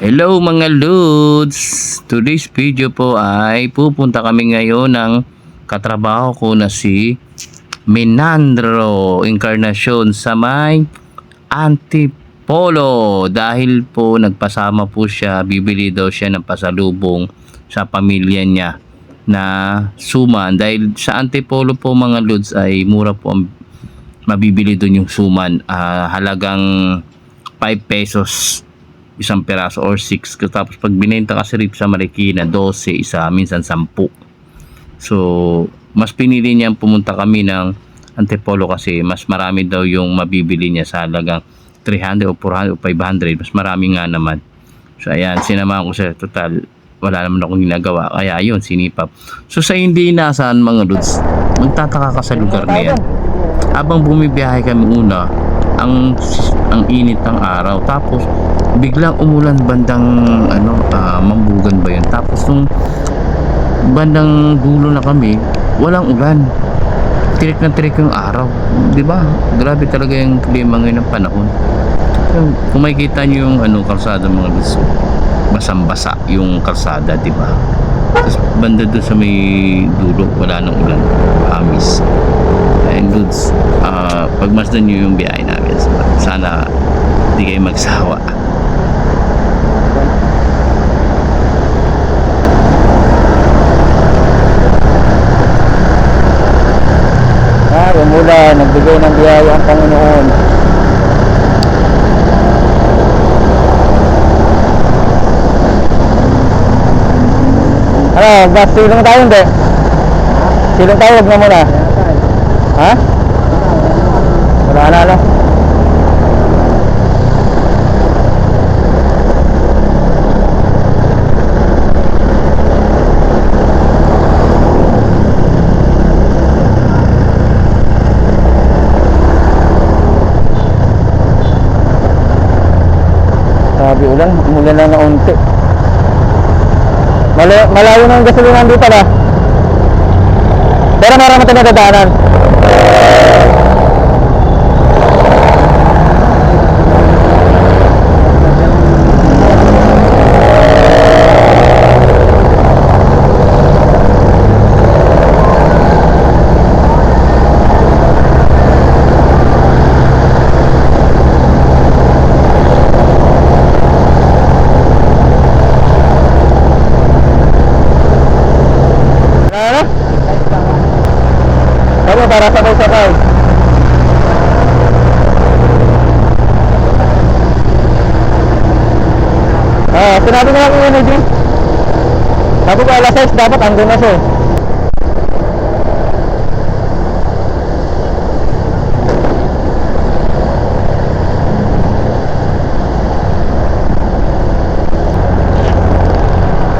Hello mga Lods! Today's video po ay pupunta kami ngayon ng katrabaho ko na si Menandro Encarnacion sa may Antipolo. Dahil po nagpasama po siya, bibili daw siya ng pasalubong sa pamilya niya na suman dahil sa Antipolo po mga Lods ay mura po ang mabibili doon yung suman. Ah, halagang 5 pesos isang peraso or 6 tapos pag binenta kasi rip sa Marikina 12 isa minsan 10 so mas pinili niyang pumunta kami ng Antipolo kasi mas marami daw yung mabibili niya sa halagang 300 o 400 o 500 mas marami nga naman. So ayan sinamahan ko siya. Total wala naman akong ginagawa. Kaya ayun sinipap. So sa hindi inaasahan mga dudes magtataka ka sa lugar na yan. Habang bumibiyahe kami una ang ang init ng araw. Tapos biglang umulan bandang ano ah, mambugan ba yun? Tapos nung bandang dulo na kami walang ulan. Tirik na tirik yung araw di ba? Grabe talaga yung klima ngayon ng panahon. Kung makikita nyo yung ano kalsada mga gusto basang basa yung kalsada di ba? Tapos banda doon sa may dulo wala nang ulan. Amis and dudes uh, pagmasdan nyo yung biyahe namin sana hindi kayo magsawa Ah, umula, nagbigay ng biyaya ang Panginoon. Ano, gas silong tayo hindi? Silong tayo, wag na muna. Ha? Wala na, ano? Sabi umulan lang na unti. Malayo, malayo na ang gasolinahan dito na. Pero marami tayo nadadaanan. Ano? Ano para sabay-sabay? Ah, sinabi na lang yung energy. Sabi ko alas 6 dapat andun na siya. eh.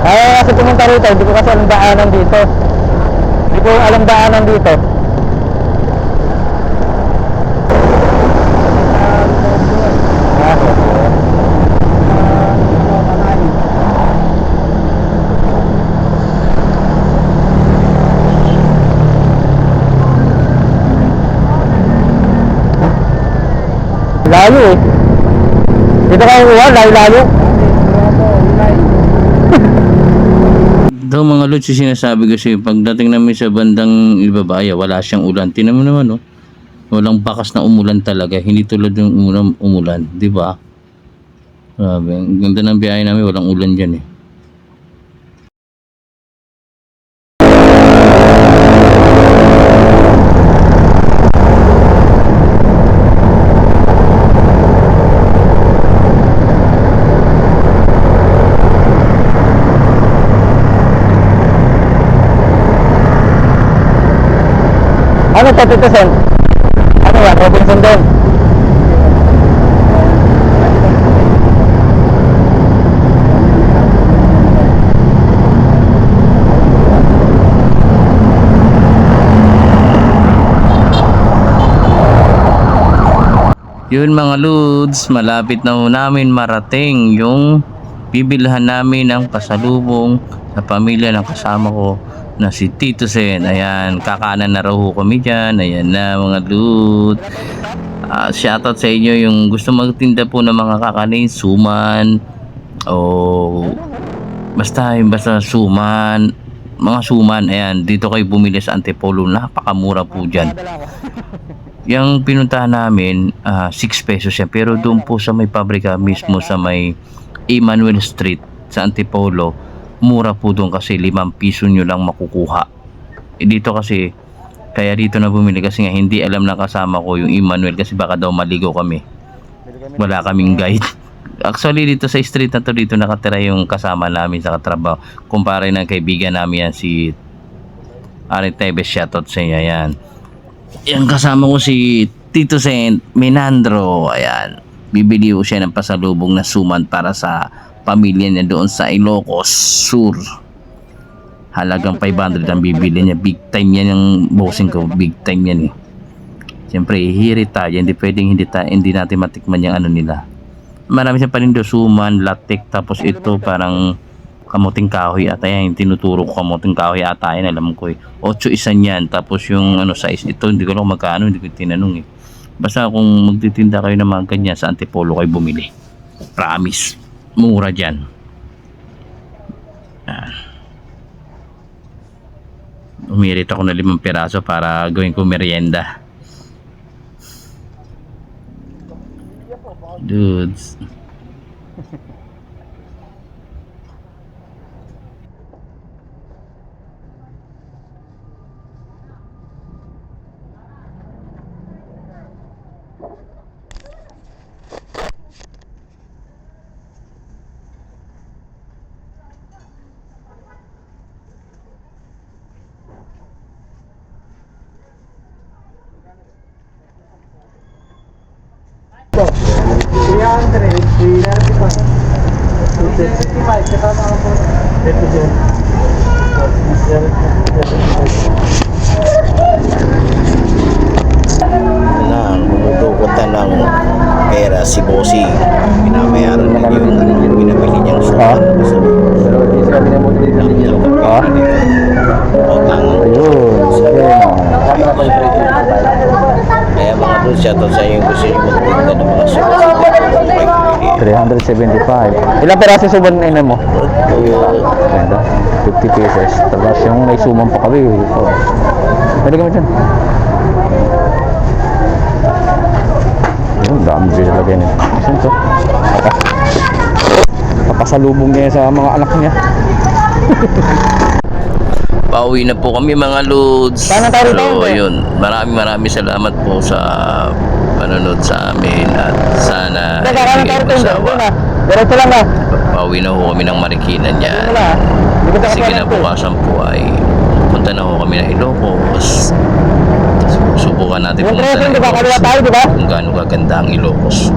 Kaya kasi pumunta rito, hindi ko kasi alam daanan dito. Hindi ko alam daanan dito. Ah. Layo eh. Dito kayo uwan, layo-layo. daw mga lods sinasabi kasi pagdating namin sa bandang ibabaya wala siyang ulan. Tinan mo naman no? Walang bakas na umulan talaga. Hindi tulad yung umulan, umulan di ba? Grabe, ang ganda ng biyahe namin walang ulan dyan eh Ano to, Tito Sen? Ano yan? Robinson din? Yun mga Lods, malapit na namin marating yung bibilhan namin ng pasalubong sa pamilya ng kasama ko na si Tito Sen. Ayan, kakanan na raw kami dyan. Ayan na mga Lods. Ah, shoutout sa inyo yung gusto magtinda po ng mga kakanin, suman, o basta basta suman mga suman ayan dito kayo bumili sa Antipolo napakamura po dyan yung pinuntahan namin, ah, 6 pesos siya. Pero doon po sa may pabrika mismo sa may Emmanuel Street sa Antipolo, mura po doon kasi 5 piso nyo lang makukuha. Eh, dito kasi, kaya dito na bumili kasi nga hindi alam na kasama ko yung Emmanuel kasi baka daw maligo kami. Wala kaming guide. Actually dito sa street na to dito nakatira yung kasama namin sa katrabaho. Kumpare ng kaibigan namin yan si Ari Tevez shoutout sa inyo yan. Yan kasama ko si Tito Saint Minandro. Ayan. Bibili ko siya ng pasalubong na suman para sa pamilya niya doon sa Ilocos Sur. Halagang 500 ang bibili niya. Big time yan yung bossing ko. Big time yan eh. Siyempre, hirit tayo. Hindi pwedeng hindi, ta- hindi natin matikman yung ano nila. Marami siyang panindo. Suman, latik. Tapos ito parang kamuting kahoy ata yan. Yung tinuturo ko kamuting kahoy ata yan. Alam ko eh. 8 isa niyan. Tapos yung ano size ito. Hindi ko lang magkano. Hindi ko tinanong eh. Basta kung magtitinda kayo ng mga ganyan sa Antipolo kayo bumili. Promise. Mura dyan. Yan. Umirit ako na limang piraso para gawin ko merienda. Dudes. Na 375. Ilang peraso suban na ina mo? Ganda. 50 pieces. Tapos yung may suman pa kami. Oh. Pwede kami dyan. Ayun, dami dyan talaga yun. Saan to? Papa. Papasalubong niya sa mga anak niya. Pauwi na po kami mga loads. Paano tayo rito, So, Andre? yun. Maraming maraming salamat po sa panonood sa amin at sana Nagkakaroon ibigay tayo Hindi na. Diretso lang na. Pauwi na ho kami ng Marikina niyan. Ko Kasi tayo kinabukasan po ay punta na ho kami ng Ilocos. Subukan natin pumunta ng ba? Ilocos. Ba? Kung gaano kaganda ang Ilocos.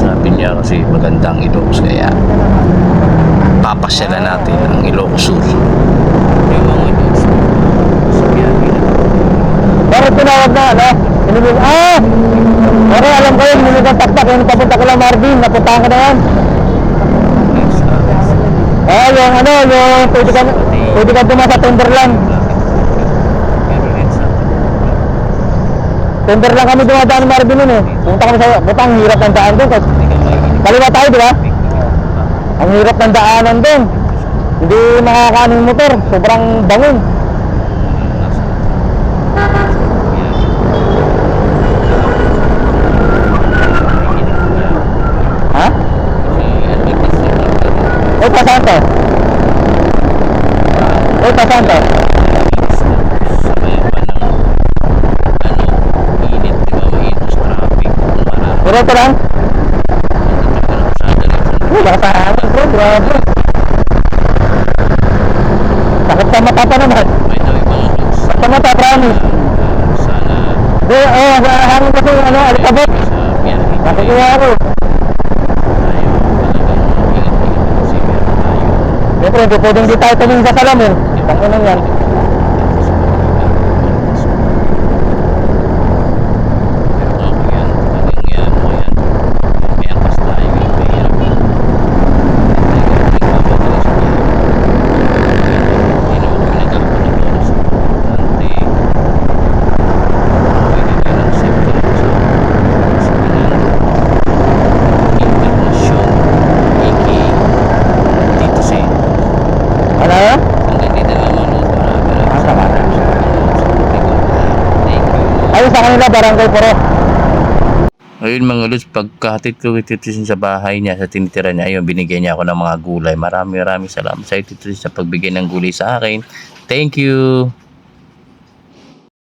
Sabi niya kasi maganda ang Ilocos kaya papasyalan natin ang Ilocos Sur. Yung mga Ilocos sa biyahe na. Bakit tinawag na, ano? Inibig, ah! Pero alam ko yun, minigang taktak, yung papunta ko lang Marvin, napuntahan ko na yan. Ah, yung ano, yung pwede ka, pwede ka duma sa tender lang. Tender lang kami dumadaan ng Marvin nun eh. Punta kami sa, buta ang hirap ng daan doon. Kaliwa tayo, di ba? Ang hirap ng daanan doon. Hindi makakaano yung motor, sobrang bangon. Ha? Eh, pa saan to? Eh, pa saan to? Diretso lang? Oh, baka sa akin, bro, grabe. Sakit sa mata pa naman. Sa mata, promise. Di, oh, hangin kasi yung ano, alikabot. Nakikiyaro. Siyempre, hindi pwedeng di tayo tumingin sa salamin. Tanginan yan. Kanila, Barangay Puro. Ayun mga lods, pagkahatid ko kay Tito Sin sa bahay niya, sa tinitira niya, ayun, binigyan niya ako ng mga gulay. Maraming maraming salamat sa Tito Sin sa pagbigay ng gulay sa akin. Thank you!